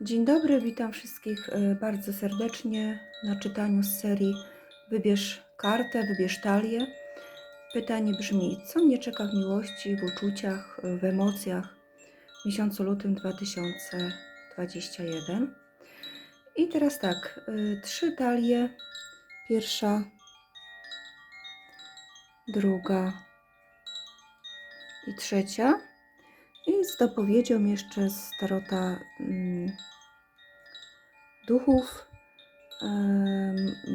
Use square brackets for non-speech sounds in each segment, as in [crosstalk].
Dzień dobry, witam wszystkich e, bardzo serdecznie na czytaniu z serii Wybierz kartę, wybierz talię. Pytanie brzmi: co mnie czeka w miłości, w uczuciach, w emocjach w miesiącu lutym 2021? I teraz tak, e, trzy talie. Pierwsza, druga i trzecia. I z dopowiedzią jeszcze z tarota mm, duchów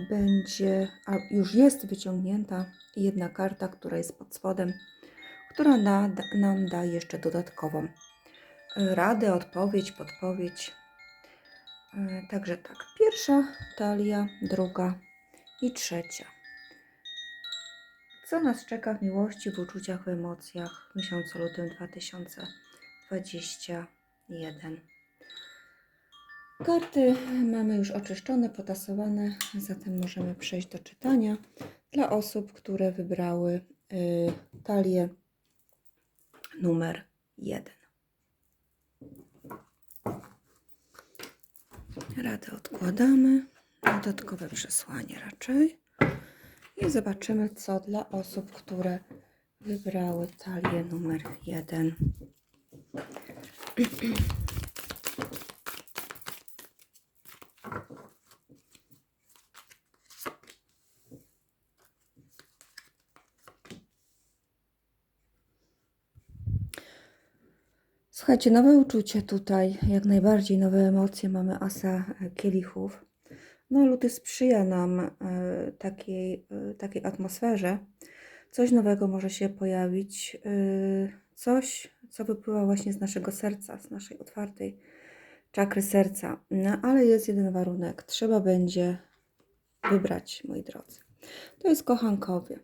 będzie, a już jest wyciągnięta jedna karta, która jest pod spodem, która nam da jeszcze dodatkową e, radę, odpowiedź, podpowiedź. E, Także tak, pierwsza talia, druga i trzecia. Co nas czeka w miłości, w uczuciach, w emocjach w miesiącu lutym 2021? Karty mamy już oczyszczone, potasowane, zatem możemy przejść do czytania dla osób, które wybrały y, talię numer 1. Radę odkładamy, dodatkowe przesłanie raczej. I zobaczymy, co dla osób, które wybrały talię numer 1. Słuchajcie, nowe uczucie tutaj, jak najbardziej nowe emocje. Mamy asa kielichów. No, luty sprzyja nam e, takiej, e, takiej atmosferze. Coś nowego może się pojawić, e, coś, co wypływa właśnie z naszego serca, z naszej otwartej czakry serca. No, ale jest jeden warunek. Trzeba będzie wybrać, moi drodzy. To jest kochankowie.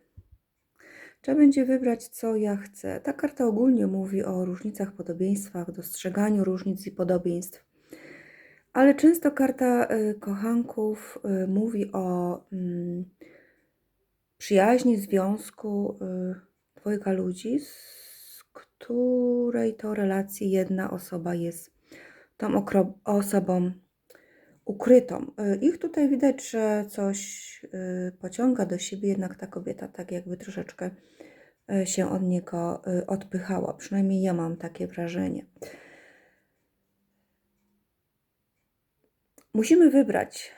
Trzeba będzie wybrać, co ja chcę. Ta karta ogólnie mówi o różnicach, podobieństwach, dostrzeganiu różnic i podobieństw. Ale często karta y, kochanków y, mówi o mm, przyjaźni, związku y, dwojga ludzi, z której to relacji jedna osoba jest tą osobą ukrytą. Ich tutaj widać, że coś pociąga do siebie, jednak ta kobieta tak jakby troszeczkę się od niego odpychała. Przynajmniej ja mam takie wrażenie. Musimy wybrać,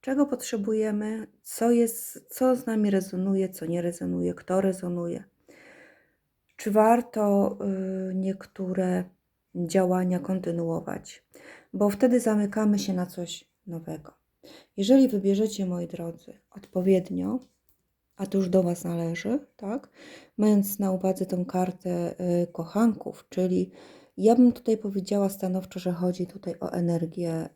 czego potrzebujemy, co jest, co z nami rezonuje, co nie rezonuje, kto rezonuje. Czy warto y, niektóre działania kontynuować, bo wtedy zamykamy się na coś nowego. Jeżeli wybierzecie, moi drodzy, odpowiednio, a to już do Was należy, tak? Mając na uwadze tą kartę y, kochanków, czyli ja bym tutaj powiedziała stanowczo, że chodzi tutaj o energię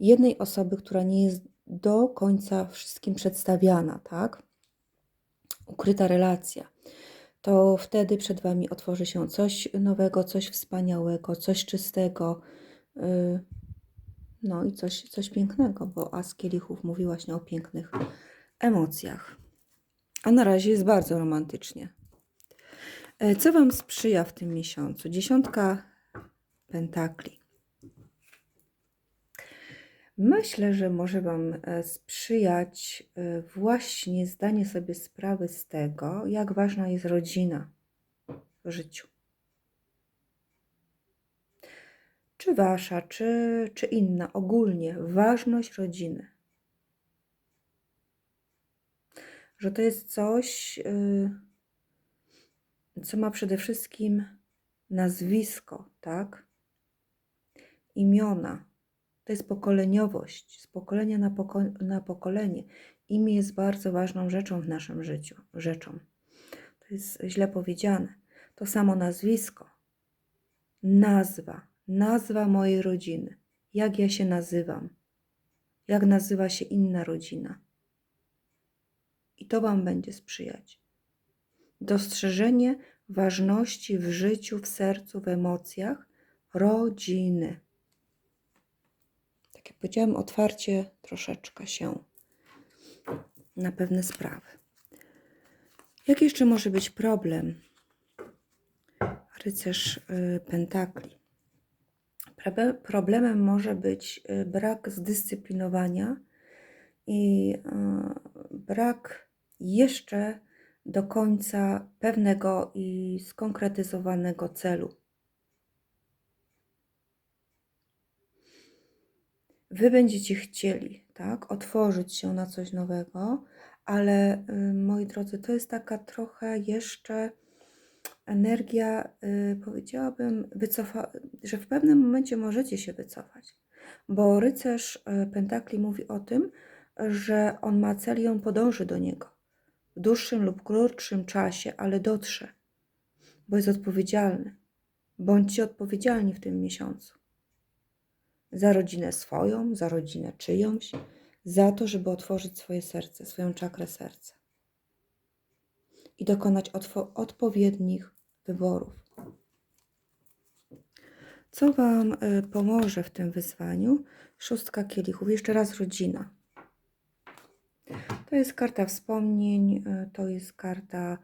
jednej osoby, która nie jest do końca wszystkim przedstawiana, tak? Ukryta relacja. To wtedy przed Wami otworzy się coś nowego, coś wspaniałego, coś czystego, y, no i coś, coś pięknego, bo As Kielichów mówi właśnie o pięknych emocjach. A na razie jest bardzo romantycznie. E, Co Wam sprzyja w tym miesiącu? Dziesiątka pentakli. Myślę, że może Wam e, sprzyjać e, właśnie zdanie sobie sprawy z tego, jak ważna jest rodzina w życiu. Czy Wasza, czy, czy inna, ogólnie ważność rodziny. Że to jest coś, y, co ma przede wszystkim nazwisko, tak? Imiona. To jest pokoleniowość, z pokolenia na, poko- na pokolenie. Imię jest bardzo ważną rzeczą w naszym życiu. Rzeczą. To jest źle powiedziane. To samo nazwisko. Nazwa. Nazwa mojej rodziny. Jak ja się nazywam. Jak nazywa się inna rodzina. I to Wam będzie sprzyjać. Dostrzeżenie ważności w życiu, w sercu, w emocjach rodziny. Tak jak powiedziałam, otwarcie troszeczkę się na pewne sprawy. Jaki jeszcze może być problem? Rycerz y, Pentakli. Problemem może być y, brak zdyscyplinowania i y, brak jeszcze do końca pewnego i skonkretyzowanego celu. Wy będziecie chcieli, tak, otworzyć się na coś nowego, ale y, moi drodzy, to jest taka trochę jeszcze energia, y, powiedziałabym, wycofa, że w pewnym momencie możecie się wycofać, bo rycerz y, Pentakli mówi o tym, że on ma cel i on podąży do niego w dłuższym lub krótszym czasie, ale dotrze, bo jest odpowiedzialny. Bądźcie odpowiedzialni w tym miesiącu za rodzinę swoją, za rodzinę czyjąś, za to, żeby otworzyć swoje serce, swoją czakrę serca i dokonać odpowiednich wyborów. Co Wam y, pomoże w tym wyzwaniu? Szóstka kielichów. Jeszcze raz rodzina. To jest karta wspomnień, y, to jest karta,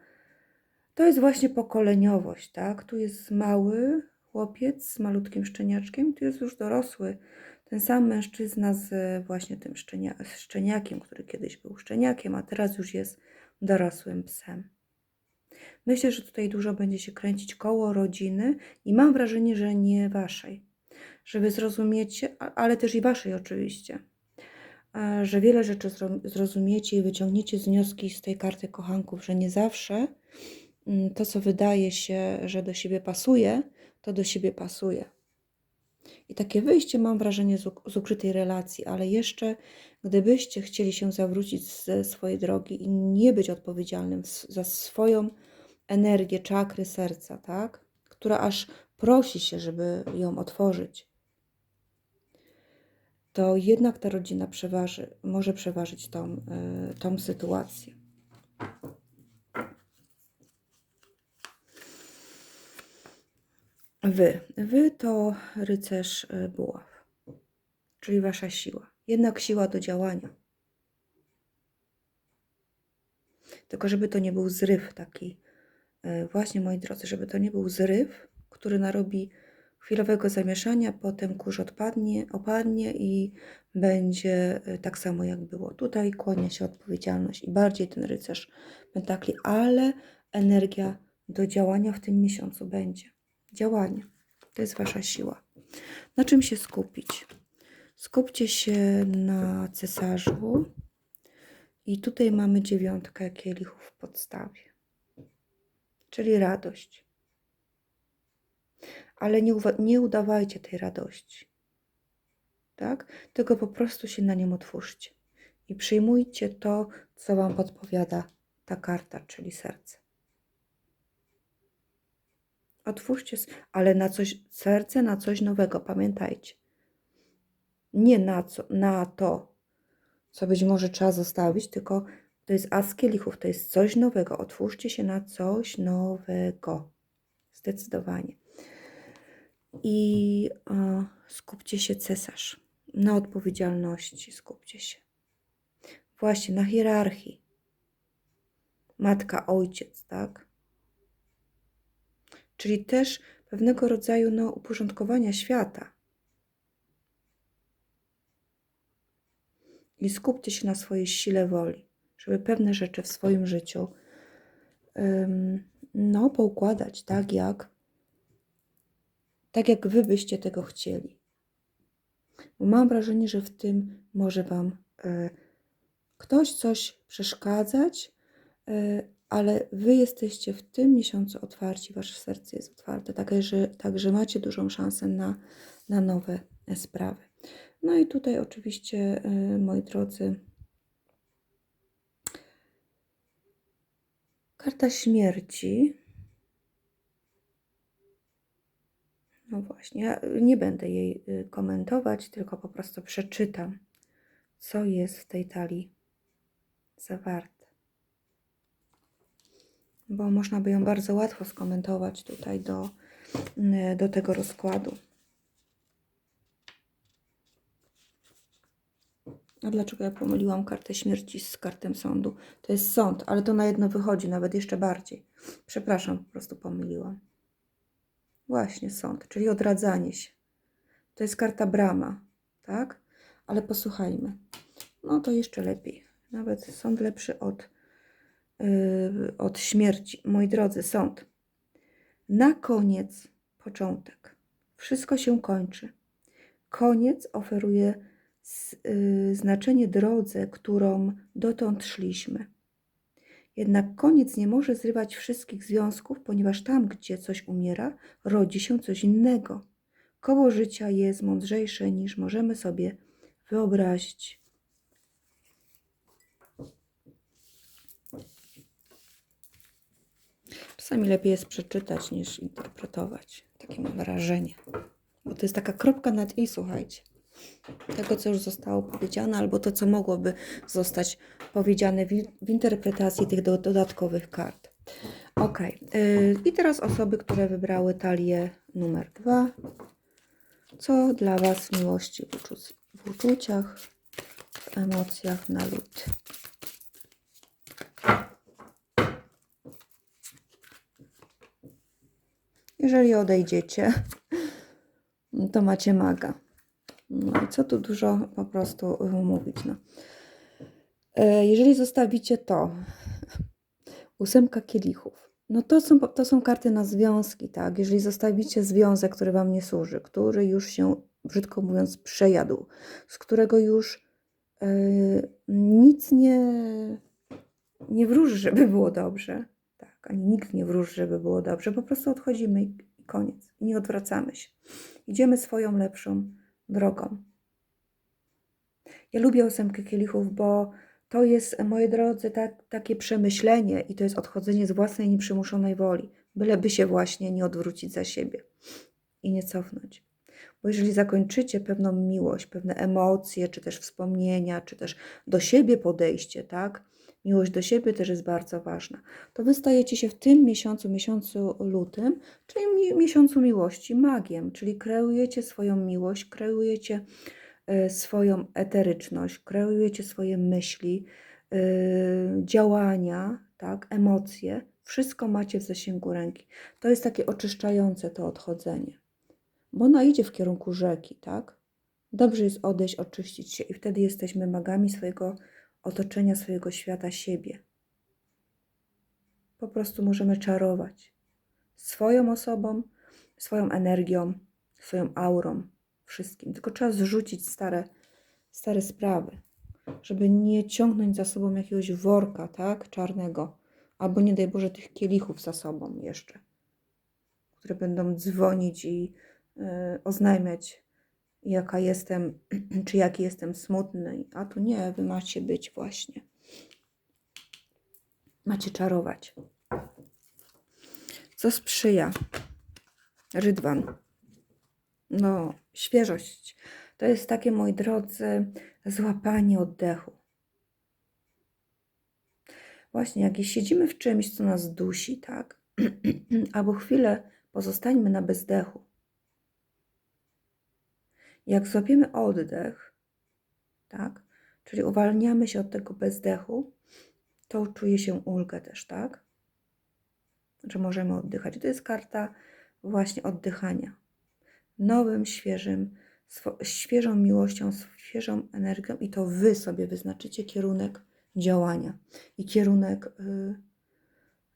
to jest właśnie pokoleniowość, tak? Tu jest mały chłopiec z malutkim szczeniaczkiem, tu jest już dorosły, ten sam mężczyzna z właśnie tym szczenia, szczeniakiem, który kiedyś był szczeniakiem, a teraz już jest dorosłym psem. Myślę, że tutaj dużo będzie się kręcić koło rodziny i mam wrażenie, że nie waszej. Że a- ale też i waszej oczywiście, e, że wiele rzeczy zro- zrozumiecie i wyciągniecie wnioski z tej karty kochanków, że nie zawsze mm, to, co wydaje się, że do siebie pasuje, to do siebie pasuje. I takie wyjście mam wrażenie z, uk- z ukrytej relacji, ale jeszcze gdybyście chcieli się zawrócić ze swojej drogi i nie być odpowiedzialnym za swoją energię czakry serca, tak? Która aż prosi się, żeby ją otworzyć, to jednak ta rodzina przeważy, może przeważyć tą, y, tą sytuację. Wy. Wy to rycerz y, buław, czyli wasza siła. Jednak siła do działania. Tylko żeby to nie był zryw taki, y, właśnie moi drodzy, żeby to nie był zryw, który narobi chwilowego zamieszania, potem kurz odpadnie, opadnie i będzie y, tak samo jak było. Tutaj kłania się odpowiedzialność i bardziej ten rycerz pentakli, ale energia do działania w tym miesiącu będzie. Działanie. To jest wasza siła. Na czym się skupić? Skupcie się na cesarzu. I tutaj mamy dziewiątkę kielichów w podstawie, czyli radość. Ale nie, nie udawajcie tej radości, tak? Tylko po prostu się na nią otwórzcie i przyjmujcie to, co Wam podpowiada ta karta, czyli serce. Otwórzcie, ale na coś, serce na coś nowego, pamiętajcie. Nie na, co, na to, co być może trzeba zostawić, tylko to jest as kielichów, to jest coś nowego. Otwórzcie się na coś nowego. Zdecydowanie. I skupcie się cesarz. Na odpowiedzialności skupcie się. Właśnie na hierarchii. Matka, ojciec, tak? Czyli też pewnego rodzaju no, uporządkowania świata. I skupcie się na swojej sile woli, żeby pewne rzeczy w swoim życiu ym, no, poukładać tak, jak tak jak wy byście tego chcieli. Bo mam wrażenie, że w tym może wam e, ktoś coś przeszkadzać, e, ale wy jesteście w tym miesiącu otwarci, wasze serce jest otwarte, także, że, także macie dużą szansę na, na nowe e, sprawy. No i tutaj oczywiście, moi drodzy, karta śmierci. No właśnie, ja nie będę jej y, komentować, tylko po prostu przeczytam, co jest w tej talii zawarte. Bo można by ją bardzo łatwo skomentować tutaj do, do tego rozkładu. A dlaczego ja pomyliłam kartę śmierci z kartą sądu? To jest sąd, ale to na jedno wychodzi, nawet jeszcze bardziej. Przepraszam, po prostu pomyliłam. Właśnie sąd, czyli odradzanie się. To jest karta brama, tak? Ale posłuchajmy. No to jeszcze lepiej. Nawet sąd lepszy od, yy, od śmierci. Moi drodzy, sąd. Na koniec początek. Wszystko się kończy. Koniec oferuje z, yy, znaczenie drodze, którą dotąd szliśmy. Jednak koniec nie może zrywać wszystkich związków, ponieważ tam, gdzie coś umiera, rodzi się coś innego. Koło życia jest mądrzejsze niż możemy sobie wyobrazić. Czasami lepiej jest przeczytać niż interpretować. Takie mam wrażenie. Bo to jest taka kropka nad i, słuchajcie. Tego, co już zostało powiedziane, albo to, co mogłoby zostać powiedziane w, w interpretacji tych do, dodatkowych kart. Ok. Yy, I teraz osoby, które wybrały talię numer dwa. Co dla Was w miłości, w, w uczuciach, w emocjach na lód? Jeżeli odejdziecie, to macie maga. No co tu dużo po prostu y, mówić. No. E, Jeżeli zostawicie to, ósemka kielichów, no to są, to są karty na związki, tak? Jeżeli zostawicie związek, który Wam nie służy, który już się, brzydko mówiąc, przejadł, z którego już e, nic nie, nie wróży, żeby było dobrze, tak? Ani nikt nie wróży, żeby było dobrze, po prostu odchodzimy i koniec. Nie odwracamy się. Idziemy swoją lepszą drogą. Ja lubię ósemkę kielichów, bo to jest, moi drodzy, tak, takie przemyślenie i to jest odchodzenie z własnej nieprzymuszonej woli, byleby się właśnie nie odwrócić za siebie i nie cofnąć. Bo jeżeli zakończycie pewną miłość, pewne emocje, czy też wspomnienia, czy też do siebie podejście, tak? Miłość do siebie też jest bardzo ważna. To wy stajecie się w tym miesiącu, miesiącu lutym, czyli mi, miesiącu miłości, magiem, czyli kreujecie swoją miłość, kreujecie e, swoją eteryczność, kreujecie swoje myśli, e, działania, tak, emocje. Wszystko macie w zasięgu ręki. To jest takie oczyszczające to odchodzenie. Bo ona idzie w kierunku rzeki, tak? Dobrze jest odejść, oczyścić się i wtedy jesteśmy magami swojego otoczenia, swojego świata, siebie. Po prostu możemy czarować swoją osobą, swoją energią, swoją aurą, wszystkim. Tylko trzeba zrzucić stare, stare sprawy, żeby nie ciągnąć za sobą jakiegoś worka, tak, czarnego, albo nie daj Boże tych kielichów za sobą jeszcze, które będą dzwonić i y, oznajmiać, jaka jestem, [clears throat] czy jaki jestem smutny. A tu nie, wy macie być właśnie. Macie czarować. Co sprzyja? Rydwan. No, świeżość. To jest takie, moi drodzy, złapanie oddechu. Właśnie, jak siedzimy w czymś, co nas dusi, tak? [clears throat] Albo chwilę pozostańmy na bezdechu. Jak złapiemy oddech, tak? Czyli uwalniamy się od tego bezdechu, to czuje się ulgę też, tak? Że możemy oddychać. To jest karta właśnie oddychania. Nowym, świeżym, świeżą miłością, świeżą energią i to Wy sobie wyznaczycie kierunek działania i kierunek y,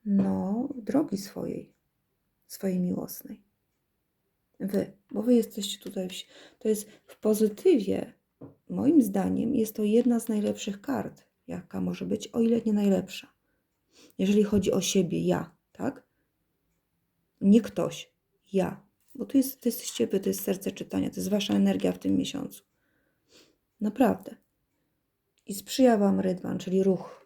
no, drogi swojej, swojej miłosnej. Wy, bo Wy jesteście tutaj, to jest w pozytywie, moim zdaniem, jest to jedna z najlepszych kart, jaka może być, o ile nie najlepsza. Jeżeli chodzi o siebie, ja, tak? Nie ktoś, ja. Bo to jest, to jesteście to jest serce czytania, to jest Wasza energia w tym miesiącu. Naprawdę. I sprzyja Wam rydwan, czyli ruch.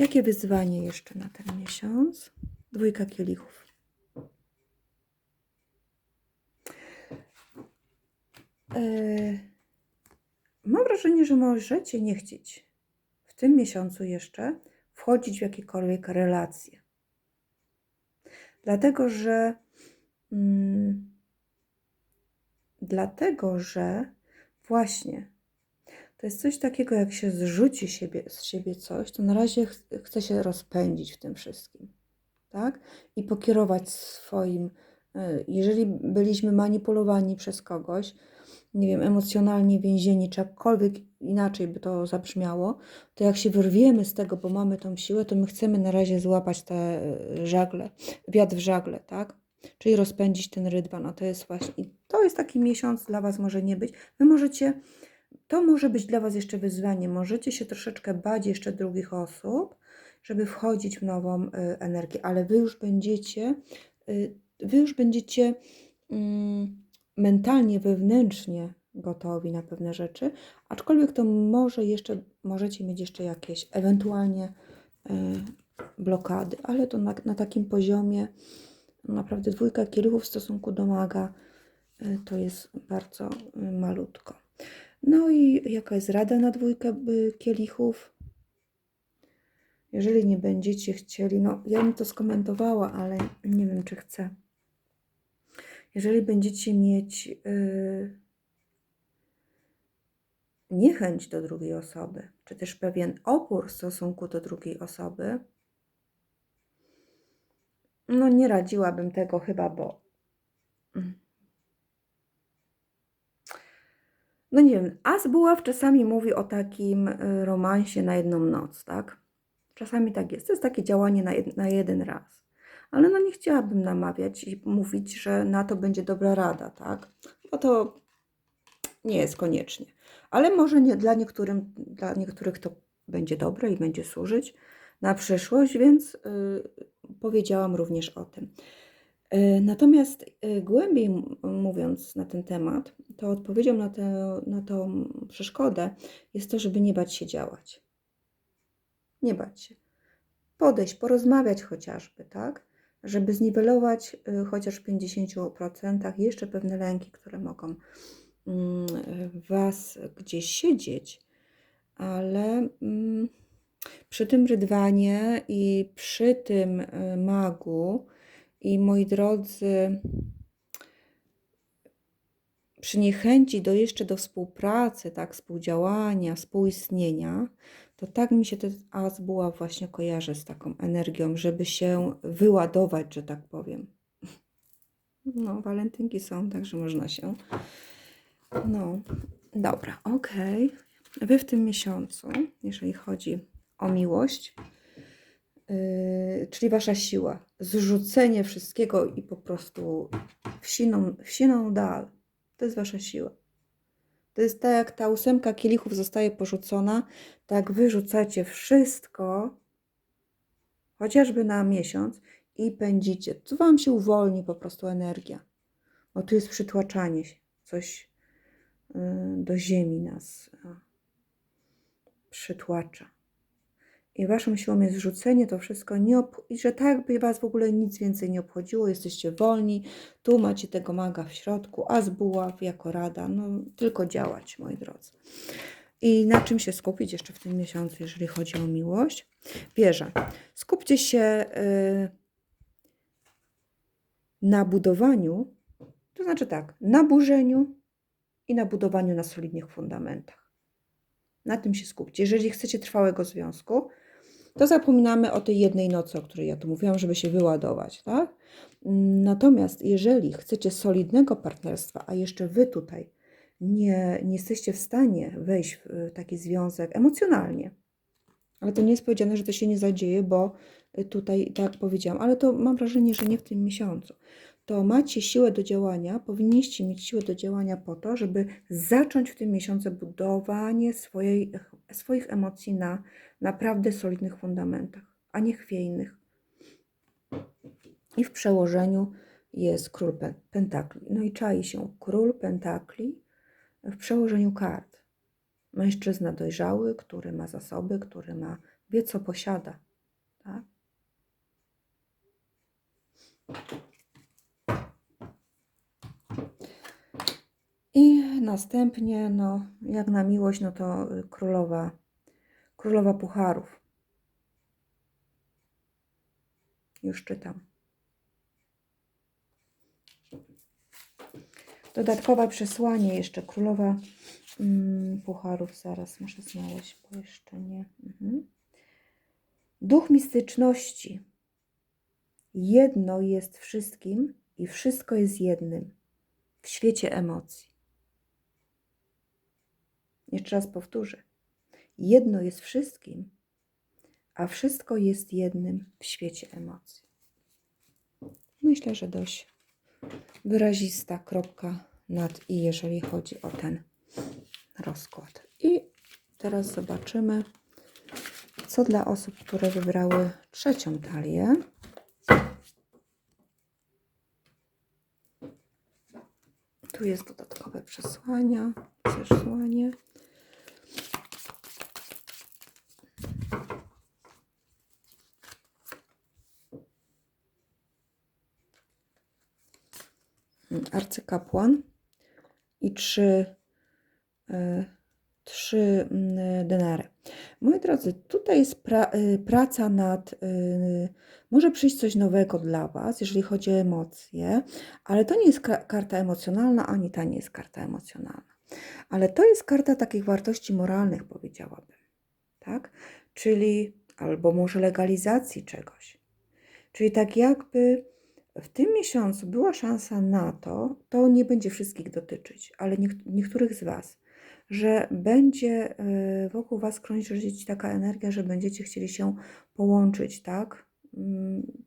Jakie wyzwanie jeszcze na ten miesiąc? Dwójka kielichów. Eee, mam wrażenie, że możecie nie chcieć w tym miesiącu jeszcze wchodzić w jakiekolwiek relacje. Dlatego, że mm, dlatego, że właśnie to jest coś takiego, jak się zrzuci siebie, z siebie coś, to na razie ch chce się rozpędzić w tym wszystkim. tak? I pokierować swoim, y, jeżeli byliśmy manipulowani przez kogoś, nie wiem, emocjonalnie więzieni, czy jakkolwiek inaczej by to zabrzmiało, to jak się wyrwiemy z tego, bo mamy tą siłę, to my chcemy na razie złapać te y, żagle, wiatr w żagle, tak? Czyli rozpędzić ten rydwan. A to jest właśnie, to jest taki miesiąc dla Was może nie być. Wy możecie, to może być dla Was jeszcze wyzwanie. Możecie się troszeczkę bać jeszcze drugich osób, żeby wchodzić w nową y, energię, ale Wy już będziecie, y, Wy już będziecie mm, mentalnie, wewnętrznie gotowi na pewne rzeczy, aczkolwiek to może jeszcze, możecie mieć jeszcze jakieś ewentualnie y, blokady, ale to na, na takim poziomie naprawdę dwójka kielichów w stosunku do maga to jest bardzo malutko. No i jaka jest rada na dwójkę y, kielichów? Jeżeli nie będziecie chcieli, no ja bym to skomentowała, ale nie wiem, czy chcę. Jeżeli będziecie mieć yy, niechęć do drugiej osoby, czy też pewien opór w stosunku do drugiej osoby, no nie radziłabym tego chyba, bo mm. No nie wiem, As Buław czasami mówi o takim y, romansie na jedną noc, tak? Czasami tak jest. To jest takie działanie na, jed, na jeden raz. Ale no nie chciałabym namawiać i mówić, że na to będzie dobra rada, tak? Bo to nie jest koniecznie. Ale może nie, dla, niektórym, dla niektórych to będzie dobre i będzie służyć na przyszłość, więc y, powiedziałam również o tym. Y, natomiast y, głębiej mówiąc na ten temat, to odpowiedzią na, tę na tą przeszkodę jest to, żeby nie bać się działać. Nie bać się. Podejść, porozmawiać chociażby, tak? Żeby zniwelować y, chociaż w 50% jeszcze pewne lęki, które mogą mm, Was gdzieś siedzieć, ale mm, przy tym rydwanie i przy tym magu i moi drodzy, przy niechęci do jeszcze do współpracy, tak, współdziałania, współistnienia, to tak mi się ten as buław właśnie kojarzy z taką energią, żeby się wyładować, że tak powiem. No, walentynki są, także można się. No, dobra, okej. Wy w tym miesiącu, jeżeli chodzi o miłość, czyli wasza siła, zrzucenie wszystkiego i po prostu w siną, w siną dal, to jest wasza siła. To jest tak, jak ta ósemka kielichów zostaje porzucona, tak wy rzucacie wszystko, chociażby na miesiąc i pędzicie. To wam się uwolni po prostu energia. Bo tu jest przytłaczanie się, coś yy, do ziemi nas przytłacza. I waszą siłą jest rzucenie to wszystko, nie i że tak by was w ogóle nic więcej nie obchodziło, jesteście wolni, tu macie tego maga w środku, a z buław jako rada, no tylko działać, moi drodzy. I na czym się skupić jeszcze w tym miesiącu, jeżeli chodzi o miłość? Wierzę. Skupcie się y, na budowaniu, to znaczy tak, na burzeniu i na budowaniu na solidnych fundamentach. Na tym się skupcie. Jeżeli chcecie trwałego związku, to zapominamy o tej jednej nocy, o której ja tu mówiłam, żeby się wyładować, tak? Natomiast jeżeli chcecie solidnego partnerstwa, a jeszcze wy tutaj nie, nie jesteście w stanie wejść w taki związek emocjonalnie, ale to nie jest powiedziane, że to się nie zadzieje, bo tutaj tak powiedziałam, ale to mam wrażenie, że nie w tym miesiącu. To macie siłę do działania, powinniście mieć siłę do działania po to, żeby zacząć w tym miesiącu budowanie swojej, swoich emocji na naprawdę solidnych fundamentach, a nie chwiejnych. I w przełożeniu jest król pen- pentakli. No i czai się król pentakli w przełożeniu kart. Mężczyzna dojrzały, który ma zasoby, który ma, wie co posiada. Tak? I następnie, no, jak na miłość, no to y, królowa, królowa pucharów. Już czytam. Dodatkowe przesłanie jeszcze królowa mm, pucharów. Zaraz muszę znaleźć, bo jeszcze nie. Mhm. Duch mistyczności Jedno jest wszystkim i wszystko jest jednym w świecie emocji. Jeszcze raz powtórzę. Jedno jest wszystkim, a wszystko jest jednym w świecie emocji. Myślę, że dość wyrazista kropka nad i, jeżeli chodzi o ten rozkład. I teraz zobaczymy, co dla osób, które wybrały trzecią talię. Tu jest dodatkowe przesłania, przesłanie. Arcykapłan i trzy, e, trzy mm, denary. Moi drodzy, tutaj jest pra, y, praca nad. y, Może przyjść coś nowego dla Was, jeżeli chodzi o emocje, ale to nie jest ka- karta emocjonalna, ani ta nie jest karta emocjonalna. Ale to jest karta takich wartości moralnych, powiedziałabym. Tak? Czyli albo może legalizacji czegoś. Czyli tak jakby w tym miesiącu była szansa na to, to nie będzie wszystkich dotyczyć, ale niektórych z Was, że będzie y, wokół Was krążyć taka energia, że będziecie chcieli się połączyć, tak? Mm,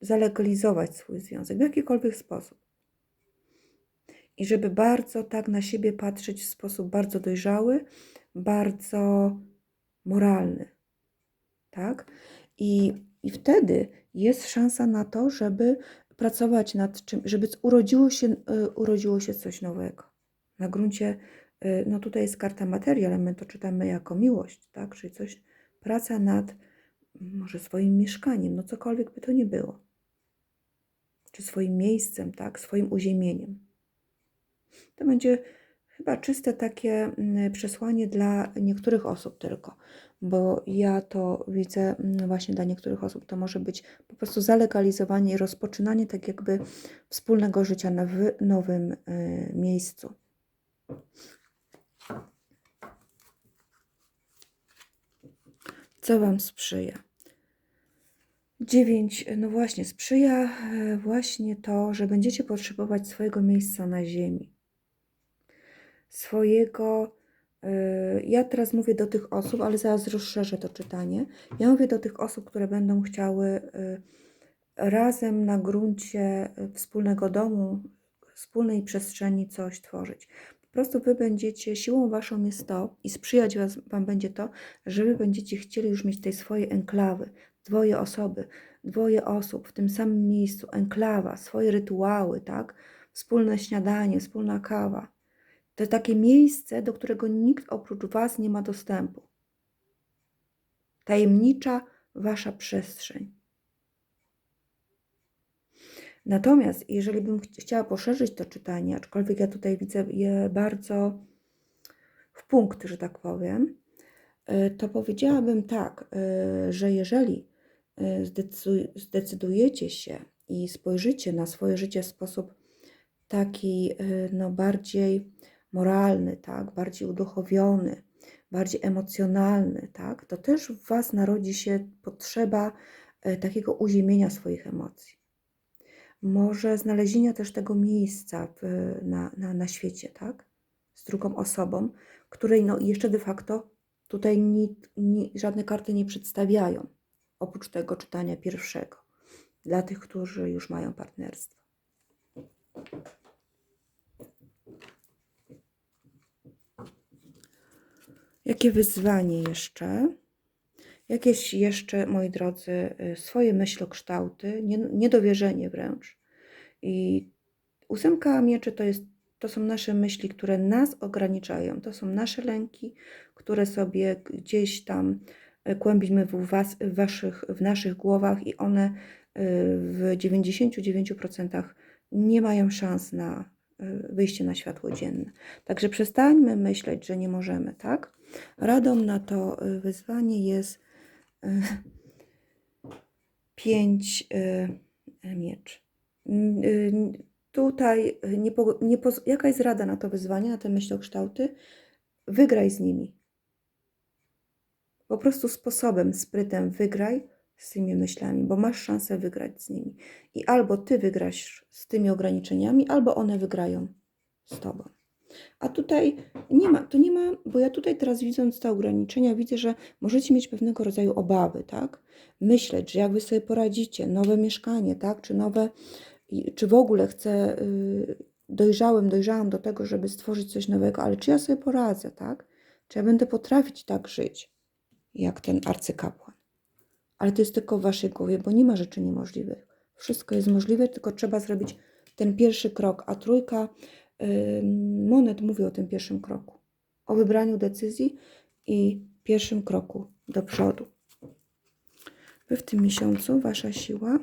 Zalegalizować swój związek w jakikolwiek sposób. I żeby bardzo tak na siebie patrzeć w sposób bardzo dojrzały, bardzo moralny, tak? I, i wtedy jest szansa na to, żeby pracować nad czym, żeby urodziło się, y, urodziło się coś nowego. Na gruncie, y, no tutaj jest karta materii, ale my to czytamy jako miłość, tak? Czyli coś, praca nad mm, może swoim mieszkaniem, no cokolwiek by to nie było. Czy swoim miejscem, tak? Swoim uziemieniem. To będzie chyba czyste takie mm, przesłanie dla niektórych osób tylko, bo ja to widzę mm, właśnie dla niektórych osób. To może być po prostu zalegalizowanie i rozpoczynanie tak jakby wspólnego życia na nowym y, miejscu. Co Wam sprzyja? Dziewięć, no właśnie, sprzyja e, właśnie to, że będziecie potrzebować swojego miejsca na ziemi. Swojego. e, Ja teraz mówię do tych osób, ale zaraz rozszerzę to czytanie. Ja mówię do tych osób, które będą chciały e, razem na gruncie e, wspólnego domu, wspólnej przestrzeni coś tworzyć. Po prostu wy będziecie, siłą waszą jest to i sprzyjać was, wam będzie to, że wy będziecie chcieli już mieć tej swojej enklawy, dwoje osoby, dwoje osób w tym samym miejscu, enklawa, swoje rytuały, tak? Wspólne śniadanie, wspólna kawa. To takie miejsce, do którego nikt oprócz was nie ma dostępu. Tajemnicza wasza przestrzeń. Natomiast jeżeli bym ch- chciała poszerzyć to czytanie, aczkolwiek ja tutaj widzę je bardzo w punkt, że tak powiem, y, to powiedziałabym tak, y, że jeżeli y, zdecydu- zdecydujecie się i spojrzycie na swoje życie w sposób taki no, bardziej moralny, tak, bardziej uduchowiony, bardziej emocjonalny, tak, to też w Was narodzi się potrzeba y, takiego uziemienia swoich emocji może znalezienia też tego miejsca na, na, na świecie, tak? Z drugą osobą, której no jeszcze de facto tutaj ni, ni, żadne karty nie przedstawiają, oprócz tego czytania pierwszego, dla tych, którzy już mają partnerstwo. Jakie wyzwanie jeszcze? Jakieś jeszcze, moi drodzy, y, swoje myślokształty, nie- niedowierzenie wręcz. I ósemka mieczy to, jest, to są nasze myśli, które nas ograniczają. To są nasze lęki, które sobie gdzieś tam y, kłębimy w, was, w, waszych, w naszych głowach i one y, w 99% nie mają szans na wyjście na światło dzienne. Także przestańmy myśleć, że nie możemy, tak? Radą na to y, wyzwanie jest y, pięć y, miecz. Mm, Tutaj nie, nie, jaka jest rada na to wyzwanie, na te myślokształty? Wygraj z nimi. Po prostu sposobem, sprytem wygraj z tymi myślami, bo masz szansę wygrać z nimi. I albo ty wygrasz z tymi ograniczeniami, albo one wygrają z tobą. A tutaj nie ma, to nie ma, bo ja tutaj teraz widząc te ograniczenia, widzę, że możecie mieć pewnego rodzaju obawy, tak? Myśleć, że jak wy sobie poradzicie, nowe mieszkanie, tak? Czy nowe, czy w ogóle chcę, yy, dojrzałem, dojrzałam do tego, żeby stworzyć coś nowego, ale czy ja sobie poradzę, tak? Czy ja będę potrafić tak żyć, jak ten arcykapłan? Ale to jest tylko w waszej głowie, bo nie ma rzeczy niemożliwych. Wszystko jest możliwe, tylko trzeba zrobić ten pierwszy krok, a trójka monet mówi o tym pierwszym kroku. O wybraniu decyzji i pierwszym kroku do przodu. Wy w tym miesiącu, wasza siła,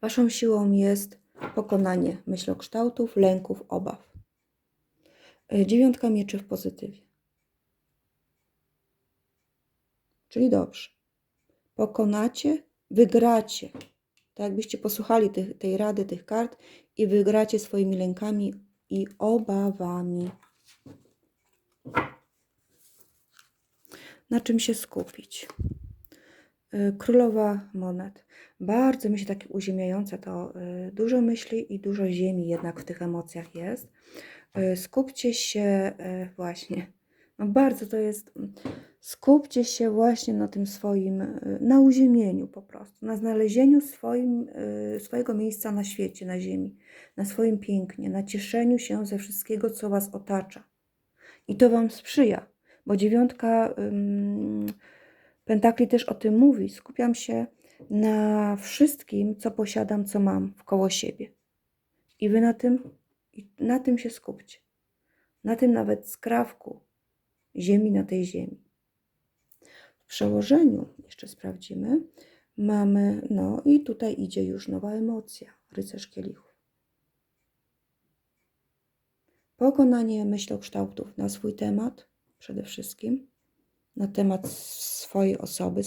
waszą siłą jest pokonanie myślokształtów, lęków, obaw. Y, Dziewiątka mieczy w pozytywie. Czyli dobrze. Pokonacie, wygracie. Tak jakbyście posłuchali tych, tej rady, tych kart i wygracie swoimi lękami i obawami. Na czym się skupić? Y, Królowa monet. Bardzo mi się takie uziemiające to y, dużo myśli i dużo ziemi jednak w tych emocjach jest. Y, Skupcie się właśnie. No bardzo to jest. Skupcie się właśnie na tym swoim, y, na uziemieniu po prostu, na znalezieniu swoim, y, swojego miejsca na świecie, na ziemi, na swoim pięknie, na cieszeniu się ze wszystkiego, co Was otacza. I to Wam sprzyja, bo dziewiątka pentakli też o tym mówi. Skupiam się na wszystkim, co posiadam, co mam wkoło siebie. I Wy na tym, na tym się skupcie. Na tym nawet skrawku ziemi na tej ziemi. Przełożeniu, jeszcze sprawdzimy, mamy, no i tutaj idzie już nowa emocja, rycerz kielichów. Pokonanie myślokształtów na swój temat, przede wszystkim, na temat swojej osoby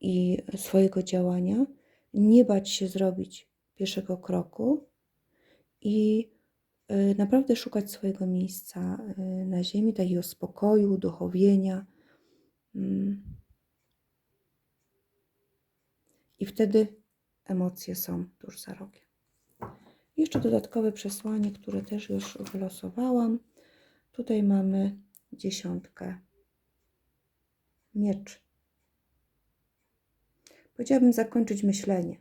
i swojego działania, nie bać się zrobić pierwszego kroku i y, naprawdę szukać swojego miejsca y, na ziemi, takiego spokoju, duchowienia. Mm. I wtedy emocje są tuż za rogiem. Jeszcze dodatkowe przesłanie, które też już wylosowałam. Tutaj mamy dziesiątkę mieczy. Powiedziałabym zakończyć myślenie.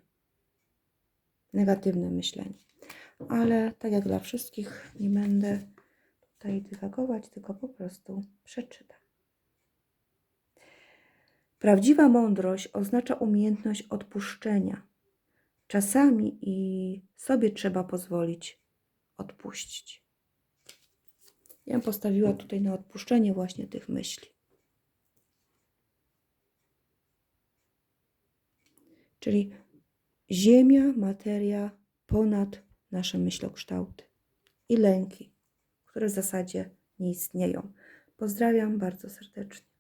Negatywne myślenie. Ale tak jak dla wszystkich, nie będę tutaj dywagować, tylko po prostu przeczytam. Prawdziwa mądrość oznacza umiejętność odpuszczenia. Czasami i sobie trzeba pozwolić odpuścić. Ja postawiła tutaj na odpuszczenie właśnie tych myśli. Czyli ziemia, materia ponad nasze myślokształty i lęki, które w zasadzie nie istnieją. Pozdrawiam bardzo serdecznie.